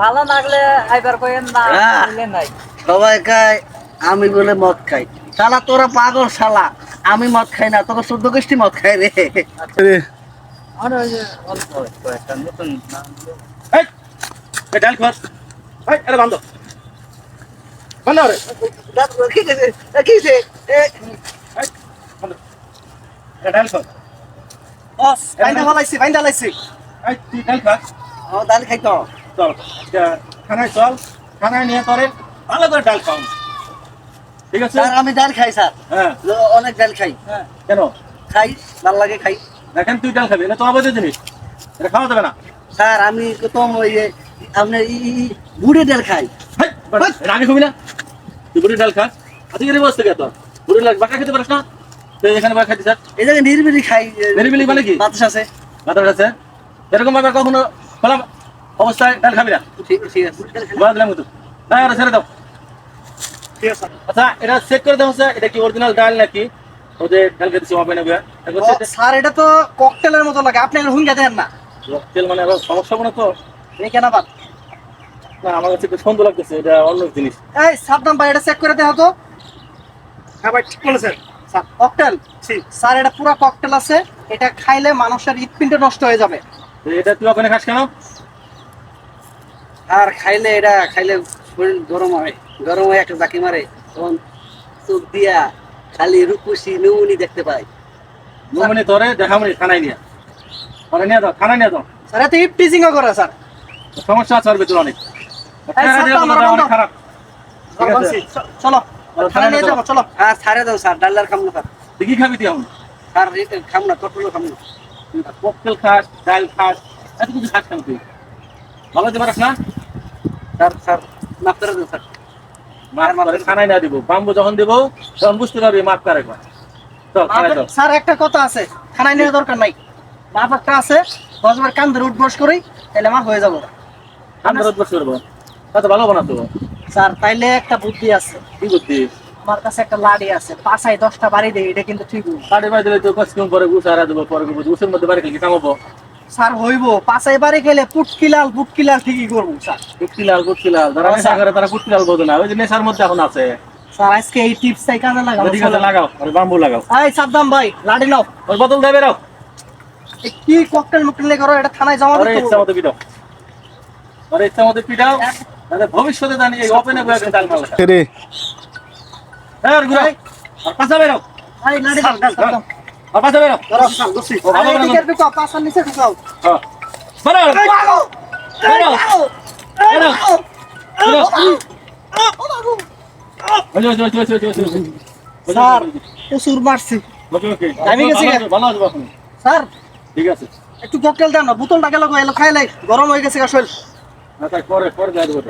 ভালো লাগলে আইবার কইেন না হ্যাঁ। নাই। সবাই খায় আমি বলে মদ খাই। শালা তোরা পাগল শালা আমি মদ খাই না তোকে চোদ্দ গোষ্ঠী মদ খাই রে। আমার ওই যে অল্প একটা নতুন এই এই ডাল এই আরে বন্ধ। বন্ধ রে। কি হয়েছে কি হয়েছে এই বন্ধ। এটা ডাল খোর বস বাইন্দা ফলাইছি বাইন্দা লাইছি এই তুই ডাল খা। ও ডাল খাই তো চল চল নিয়ে ভালো করে ডাল খাও। ঠিক আছে? স্যার আমি ডাল খাই স্যার। হ্যাঁ। অনেক ডাল খাই। কেন? খাই ভালো লাগে খাই। দেখেন তুই ডাল খাবি এটা তো অবৈধ জিনিস। এটা খাওয়া যাবে না। স্যার আমি তো ওই যে আপনার ই- ডাল খাই। বাড়া, এটা খাবি না? তুই বুড়ি ডাল খাস আজকে রে বসতে গেত বুড়ি ডাল বাঁকা খেতে পারিস না? তুই এখানে বাঁকা খাইতে স্যার এই জায়গায় নিরিবিলি খাই নিরিবিলি মানে কি? বাতাস আছে। মাথা আছে? এরকম ভাবে কখনো খোলা অবস্থায় ডাল খাবি না। ঠিক আছে। বলে দিলাম কিন্তু। না ওরা ছেড়ে দাও। আচ্ছা এটা চেক করে দাও স্যার এটা কি অরিজিনাল ডাল নাকি? ওদের ডাল খেতে সময় পাই না স্যার এটা তো ককটেলের মতো লাগে। আপনি হুঙ্গা দেন না। তেল মানে আবার সমস্যা হবে না তো? এই কেন বাদ? না আমার কাছে একটু সুন্দর লাগতেছে এটা অন্য জিনিস। এই সাবধান ভাই এটা চেক করে দেখো তো। হ্যাঁ ভাই ঠিক বলেছেন। স্যার ককটেল স্যার এটা পুরো ককটেল আছে। এটা খাইলে মানুষের হৃৎপিণ্ড নষ্ট হয়ে যাবে। এটা তুই ওখানে খাস কেন? আর খাইলে এটা খাইলে শরীর গরম হয় গরম হয়ে একটা জাকি মারে তখন চোখ দিয়া খালি রূপসী নৌনি দেখতে পাই। মানে তোরে দেখামনি খানায় নিয়ে ওরা নিয়ে দাও খানায় নিয়ে দাও স্যার এত হিপ টিচিং করে স্যার। সমস্যা আছে ওর ভিতরে অনেক। খারাপ। চলো। থানায় নিয়ে থানায় যাব চলো। ছাড়ে দাও স্যার ডাল্লার খাম না স্যার। কি খাবি তুই এখন? স্যার খাম না কটলো খাম না। ককটেল খাস ডাল খাস এত কিছু খাস কেন তুই? ভালো পারিস না? স্যার স্যার মাফ করে দেন স্যার। খানায় না দিব বাম্বু যখন দিব তখন বুঝতে পারবি মাপ কার একবার। চল খানায় চল। স্যার একটা কথা আছে থানায় নেওয়া দরকার নাই। বাপ একটা আছে দশবার কান ধরে উঠবস করি তাহলে আমার হয়ে যাব। আমরা রোদ বসে করব? ভালো বানাতো স্যার তাইলে একটা বুদ্ধি আছে। কি বুদ্ধি? আমার কাছে একটা লাড়ি আছে পাঁচাই দশটা বাড়ি দেয় এটা কিন্তু ঠিক। সাড়ে বাড়ি দিলে তো কষ্ট পরে গুছ আর দেবো পরে গুছের মধ্যে বাড়ি কামাবো? স্যার হইব। পাঁচাই বাড়ি গেলে পুটকিলাল পুটকিলাল ঠিকই করব স্যার। কুটকিলাল কুটকিলাল যারা নেশা করে তারা কুটকিলাল বোঝে না। ওই যে নেশার মধ্যে এখন আছে। স্যার আজকে এই টিপস তাই কাজে লাগাবো ঠিক আছে লাগাও। আর বাম্বু লাগাও। এই সাদ্দাম ভাই লাড়ি নাও। ওই বোতল দেবে রাও কি ককটেল মুকটেল করো এটা থানায় জমা ওরে দিতে ইচ্ছা। মতো পিটাও। ওরে ইচ্ছা মতো পিটাও। তাহলে ভবিষ্যতে জানি এই ওপেনে বয়ে মাল রে? হ্যাঁ আর ঘুরাই আর পাশা বেরো। এই লাড়ি দাও। বেরো। নিচে ঢুকাও। হ্যাঁ। বেরো বেরো বেরো। স্যার প্রচুর মারছি। আমি গেছি ভালো। স্যার। ঠিক আছে। একটু ককটেল দেন না বোতলটা গেল এলো খাইলাই গরম হয়ে গেছে গা শরীর আচ্ছা পরে পরে যাই দেবো